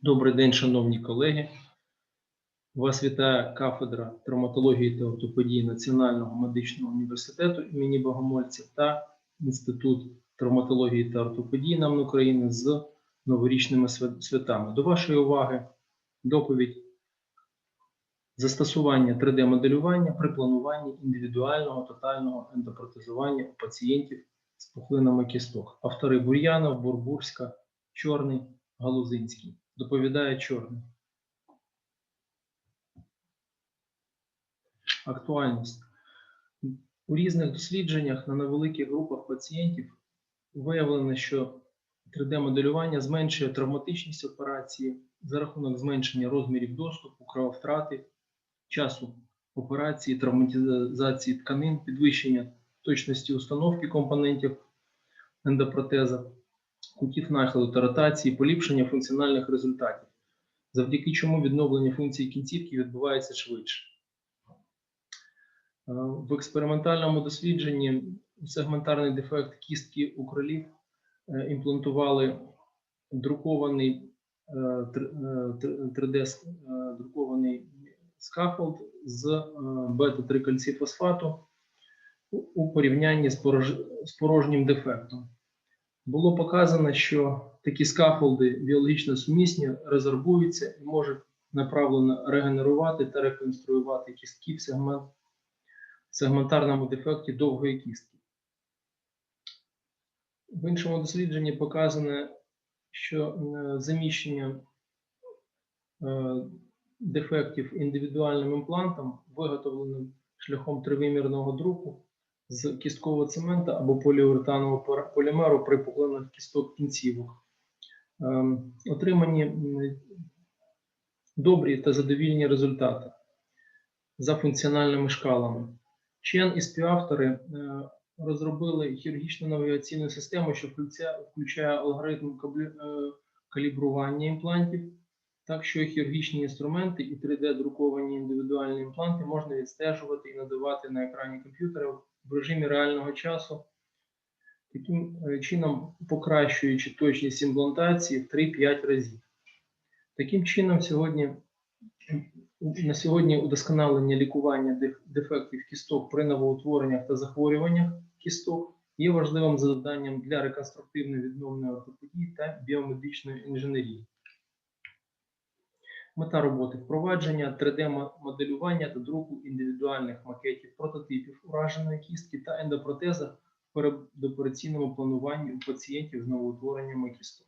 Добрий день, шановні колеги. Вас вітає кафедра травматології та ортопедії Національного медичного університету імені Богомольця та Інститут травматології та ортопедії НАМН України з новорічними святами. До вашої уваги доповідь застосування 3D-моделювання при плануванні індивідуального тотального ендопротезування у пацієнтів з пухлинами кісток. Автори Бур'янов, Бурбурська, Чорний, Галузинський. Доповідає Чорний. Актуальність. У різних дослідженнях на невеликих групах пацієнтів виявлено, що 3D-моделювання зменшує травматичність операції за рахунок зменшення розмірів доступу, крововтрати, часу операції, травматизації тканин, підвищення точності установки компонентів ендопротеза, кутів нахилу та ротації, поліпшення функціональних результатів, завдяки чому відновлення функцій кінцівки відбувається швидше. Е, В експериментальному дослідженні сегментарний дефект кістки у кролів е, імплантували друкований 3D друкований скафолд з е, бета-3 кальцифосфату у- у порівнянні з порожнім дефектом. Було показано, що такі скафолди біологічно сумісні, резорбуються і можуть направлено регенерувати та реконструювати кістки в сегмент, сегментарному дефекті довгої кістки. В іншому дослідженні показано, що е, заміщення е, дефектів індивідуальним імплантом, виготовленим шляхом тривимірного друку з кісткового цемента або поліуретанового полімеру при пухлинах кісток кінцівок. Ем, Отримані добрі та задовільні результати за функціональними шкалами. Чен і співавтори е, розробили хірургічну навігаційну систему, що включає, алгоритм е, калібрування імплантів, так що хірургічні інструменти і 3D-друковані індивідуальні імпланти можна відстежувати і надавати на екрані комп'ютера в режимі реального часу, таким е, чином покращуючи точність імплантації в 3-5 разів. Таким чином, сьогодні на сьогодні удосконалення лікування дефектів кісток при новоутвореннях та захворюваннях кісток є важливим завданням для реконструктивної відновної ортопедії та біомедичної інженерії. Мета роботи впровадження 3D-моделювання та друку індивідуальних макетів прототипів ураженої кістки та ендопротеза в передопераційному плануванні у пацієнтів з новоутвореннями кісток.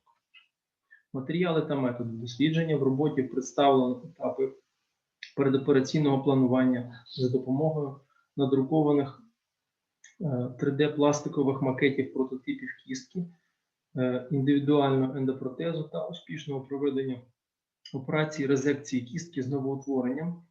Матеріали та методи дослідження в роботі представлено етапи передопераційного планування за допомогою надрукованих 3D-пластикових макетів прототипів кістки, е, індивідуального ендопротезу та успішного проведення операції резекції кістки з новоутворенням,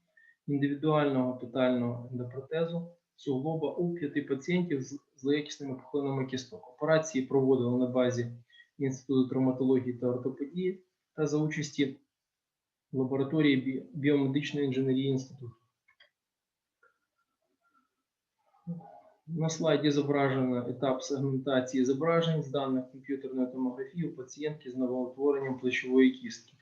індивідуального тотального ендопротезу суглоба у п'яти пацієнтів з злоякісними пухлинами кісток. Операції проводили на базі Інституту травматології та ортопедії та за участі лабораторії бі- біомедичної інженерії інституту. На слайді зображено етап сегментації зображень з даних комп'ютерної томографії у пацієнтки з новоутворенням плечової кістки.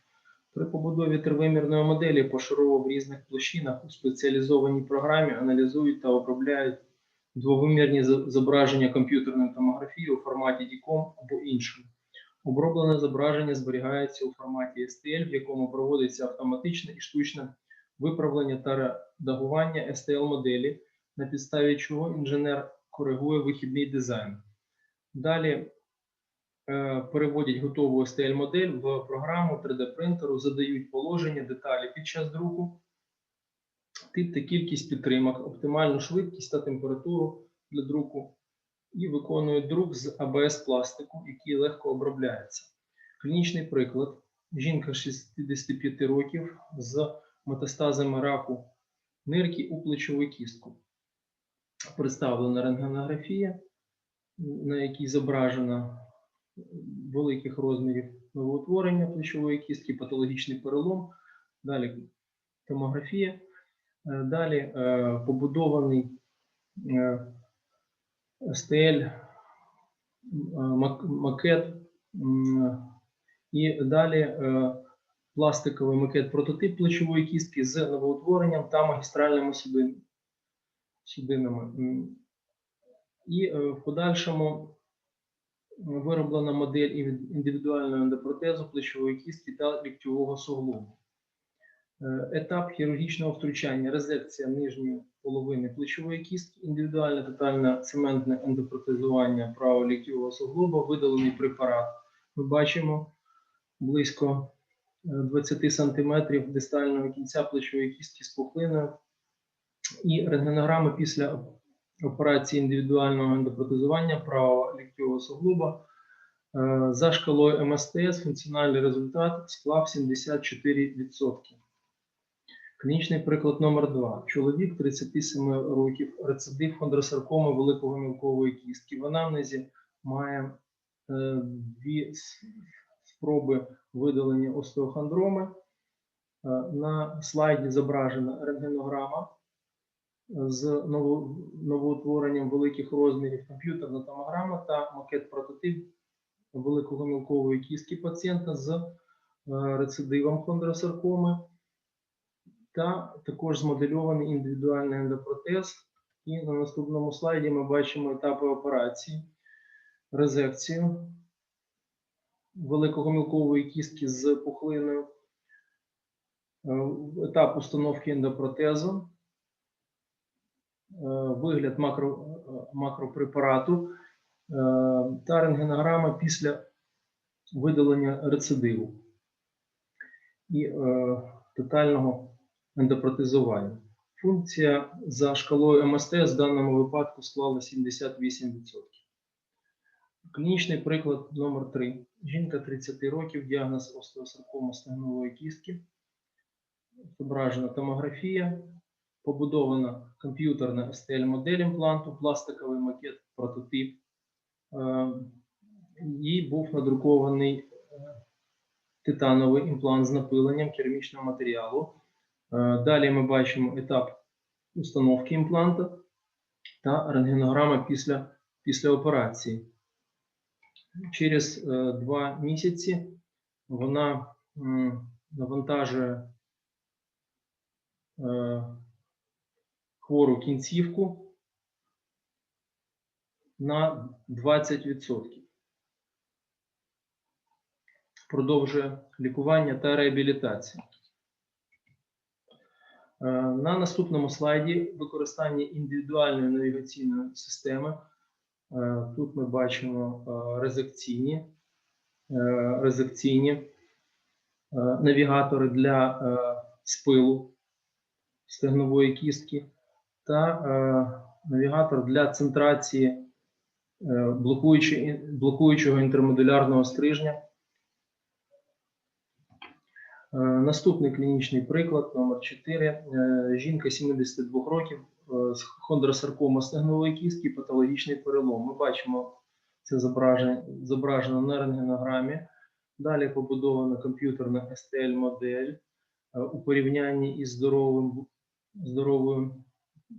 При побудові тривимірної моделі пошарово в різних площинах у спеціалізованій програмі аналізують та обробляють двовимірні зображення комп'ютерної томографії у форматі DICOM або іншому. Оброблене зображення зберігається у форматі STL, в якому проводиться автоматичне і штучне виправлення та редагування STL-моделі, на підставі чого інженер коригує вихідний дизайн. Далі переводять готову STL-модель в програму 3D-принтеру, задають положення, деталі під час друку, тип та кількість підтримок, оптимальну швидкість та температуру для друку і виконують друк з АБС пластику, який легко обробляється. Клінічний приклад: жінка 65 років з метастазами раку нирки у плечову кістку. Представлена рентгенографія, на якій зображено великих розмірів новоутворення плечової кістки, патологічний перелом. Далі томографія. Е, Далі е, побудований е, мак- макет і далі пластиковий макет прототип плечової кістки з новоутворенням та магістральними судин- судинами. І в подальшому вироблена модель індивідуального ендопротезу плечової кістки та ліктьового суглобу. Е, Етап хірургічного втручання, резекція нижньої половини плечової кістки, індивідуальне тотальне цементне ендопротезування правого ліктьового суглоба, видалений препарат. Ми бачимо близько е, 20 см дистального кінця плечової кістки з пухлиною і рентгенограми після операції індивідуального ендопротезування правого ліктьового суглоба. Е, За шкалою МСТС функціональний результат склав 74%. Клінічний приклад номер 2 Чоловік 37 років, рецидив хондросаркоми великого мілкової кістки. В анамнезі має е, дві спроби видалення остеохондроми. Е, На слайді зображена рентгенограма з ново- новоутворенням великих розмірів комп'ютерна томограма та макет прототип великого мілкової кістки пацієнта з е, рецидивом хондросаркоми та також змодельований індивідуальний ендопротез. І на наступному слайді ми бачимо етапи операції, резекцію великого мілкової кістки з пухлиною, е, етап установки ендопротезу, вигляд макро, е, макропрепарату е, та рентгенограма після видалення рецидиву і е, тотального ендопротезування. Функція за шкалою МСТС в даному випадку склала 78%. Клінічний приклад номер 3 Жінка 30 років, діагноз остеосаркома стегнової кістки. Зображена томографія, побудована комп'ютерна STL-модель імпланту, пластиковий макет, прототип. Е, Їй був надрукований е, титановий імплант з напиленням керамічного матеріалу. Е, Далі ми бачимо етап установки імпланта та рентгенограма після, після операції. Через два місяці вона навантажує хвору кінцівку на 20%. Продовжує лікування та реабілітацію. Е, На наступному слайді використання індивідуальної навігаційної системи. Е, Тут ми бачимо е, резекційні, резекційні навігатори для спилу стегнової кістки та е, навігатор для центрації е, блокуючого інтермодулярного стрижня. Е, Наступний клінічний приклад номер 4. Жінка 72 років з хондросаркома стегнової кістки, патологічний перелом. Ми бачимо це зображено на рентгенограмі. Далі побудована комп'ютерна STL-модель у порівнянні із здоровим, здоровою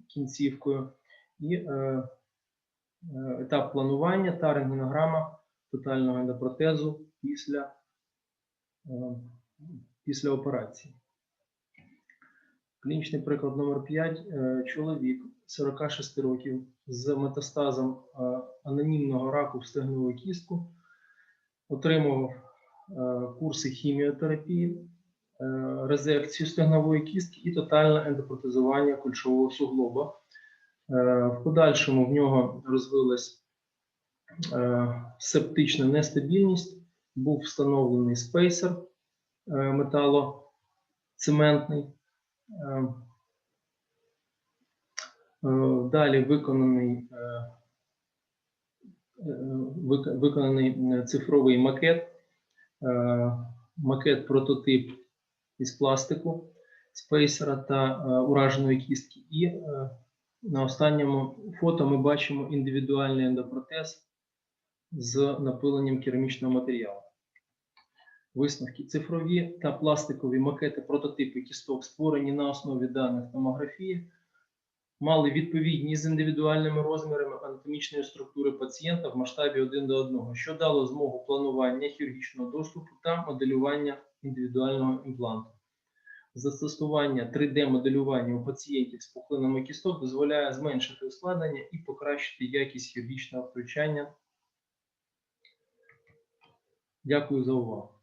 кінцівкою. І е, е, етап планування та рентгенограма тотального ендопротезу після, е, після операції. Клінічний приклад номер 5. Чоловік 46 років з метастазом е, анонімного раку в стегнову кістку отримував е, курси хіміотерапії, е, резекцію стегнової кістки і тотальне ендопротезування кульшового суглоба. Е, В подальшому в нього розвилась е, септична нестабільність, був встановлений спейсер е, металоцементний. Е, е, Далі виконаний, е, е, вик- виконаний е, цифровий макет, е, макет прототип із пластику, спейсера та е, ураженої кістки. І е, на останньому фото ми бачимо індивідуальний ендопротез з напиленням керамічного матеріалу. Висновки цифрові та пластикові макети прототипи кісток, створені на основі даних томографії, мали відповідні з індивідуальними розмірами анатомічної структури пацієнта в масштабі 1 до 1, що дало змогу планування хірургічного доступу та моделювання індивідуального імпланту. Застосування 3D-моделювання у пацієнтів з пухлинами кісток дозволяє зменшити ускладнення і покращити якість хірургічного втручання. Дякую за увагу.